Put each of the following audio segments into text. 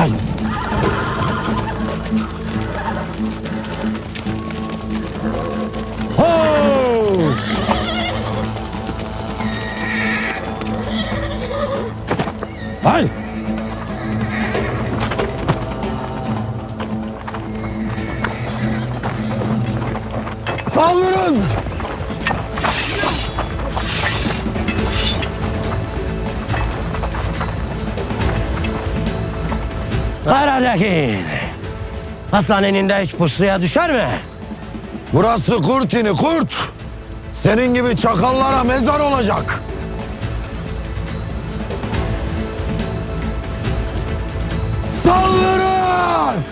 Hayır. Hay! Kaldırın! Karatekin. Aslan eninde hiç pusuya düşer mi? Burası kurt ini kurt. Senin gibi çakallara mezar olacak. Saldırın!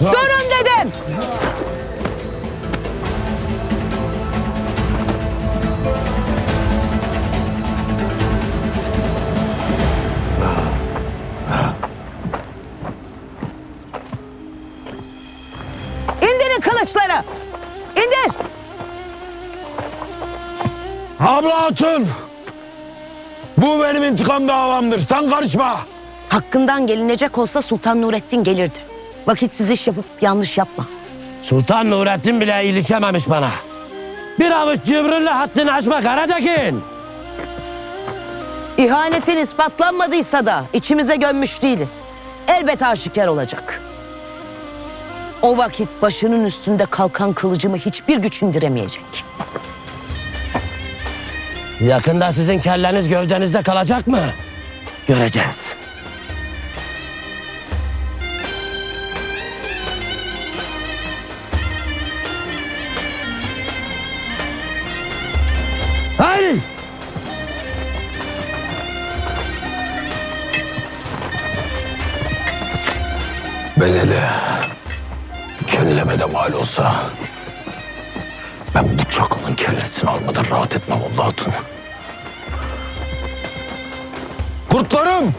Durun dedim. İndirin kılıçları. İndir. Abla Hatun! Bu benim intikam davamdır. Sen karışma. Hakkından gelinecek olsa Sultan Nurettin gelirdi. Vakitsiz iş yapıp yanlış yapma. Sultan Nurettin bile ilişememiş bana. Bir avuç cıbrınla haddini aşma Karatekin. İhanetin ispatlanmadıysa da içimize gömmüş değiliz. Elbet aşikar olacak. O vakit başının üstünde kalkan kılıcımı hiçbir güç indiremeyecek. Yakında sizin kelleniz gövdenizde kalacak mı? Göreceğiz. Bedeli kelleme de mal olsa ben bu çakılın kellesini almadan rahat etmem Allah Hatun. Kurtlarım!